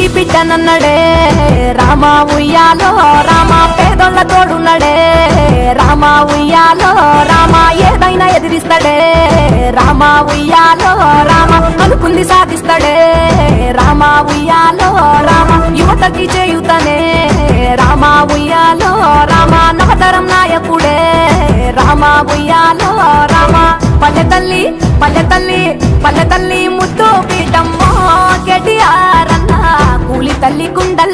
ఇంటి బిడ్డనన్నడే రామ ఉయ్యాలో రామ పేదోళ్ళ తోడున్నడే రామ ఉయ్యాలో రామ ఏదైనా ఎదిరిస్తాడే. రామ ఉయ్యాలో రామ అనుకుంది సాధిస్తాడే. రామ ఉయ్యాలో రామ యువతకి చేయుతనే. రామ ఉయ్యాలో రామ నవతరం నాయకుడే. రామ ఉయ్యాలో రామ పల్లె తల్లి పల్లె తల్లి పల్లె తల్లి ముద్దు పీఠమ్మో cunda